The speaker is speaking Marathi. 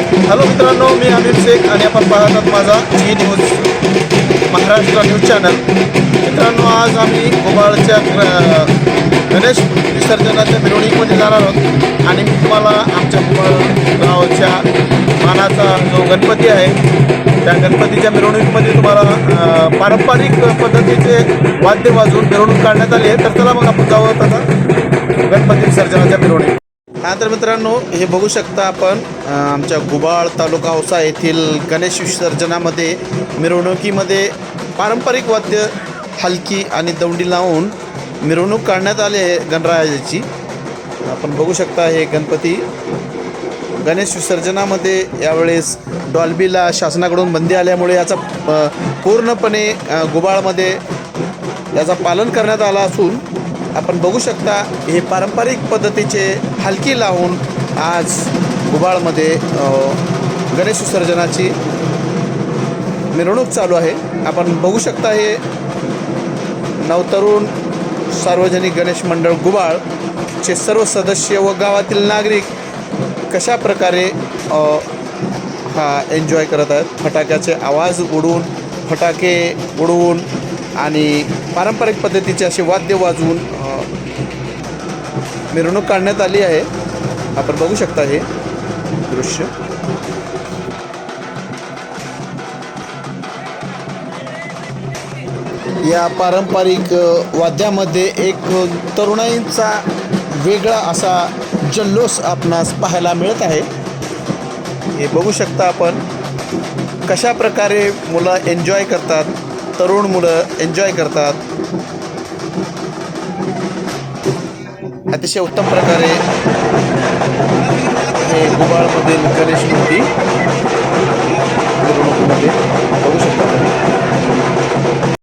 हॅलो मित्रांनो मी अमित शेख आणि आपण पाहतात माझा Zee news Maharashtra news channel मित्रांनो आज आम्ही गोबाळच्या गणेश विसर्जनाच्या मिरवणुकीमध्ये जाणार आहोत. आणि मी तुम्हाला आमच्या गोबाळ गावाच्या मानाचा जो गणपती आहे त्या गणपतीच्या मिरवणुकीमध्ये तुम्हाला पारंपरिक पद्धतीचे वाद्य वाजवून मिरवणूक काढण्यात आली आहे. तर चला मग आपण जाऊ आता गणपती विसर्जनाच्या मिरवणुकीत. हा तर मित्रांनो हे बघू शकता आपण आमच्या गुबाळ तालुका औसा येथील गणेश विसर्जनामध्ये मिरवणुकीमध्ये पारंपरिक वाद्य हलकी आणि दौंडी लावून मिरवणूक काढण्यात आली आहे गणरायाची. आपण बघू शकता हे गणपती गणेश विसर्जनामध्ये यावेळेस डॉल्बीला शासनाकडून बंदी आल्यामुळे याचा पूर्णपणे गुबाळमध्ये याचा पालन करण्यात आला असून आपण बघू शकता हे पारंपरिक पद्धतीचे हलकी लावून आज गुबाळमध्ये गणेश विसर्जनाची मिरवणूक चालू आहे. आपण बघू शकता हे नवतरुण सार्वजनिक गणेश मंडळ गुबाळचे सर्व सदस्य व गावातील नागरिक कशा प्रकारे हा एन्जॉय करत आहेत? फटाक्याचे आवाज उडून फटाके उडवून आणि पारंपरिक पद्धतीचे असे वाद्य वाजवून मिरवणूक काढण्यात आली आहे. आपण बघू शकता हे दृश्य. या पारंपरिक वाद्यामध्ये एक तरुणाईंचा वेगळा असा जल्लोष आपणास पाहायला मिळत आहे. हे बघू शकता आपण कशा प्रकारे मुलं एन्जॉय करतात. तरुण मुलं एन्जॉय करतात. अतिशय उत्तम प्रकारे हे गुबाळमधील गणेश मूर्ती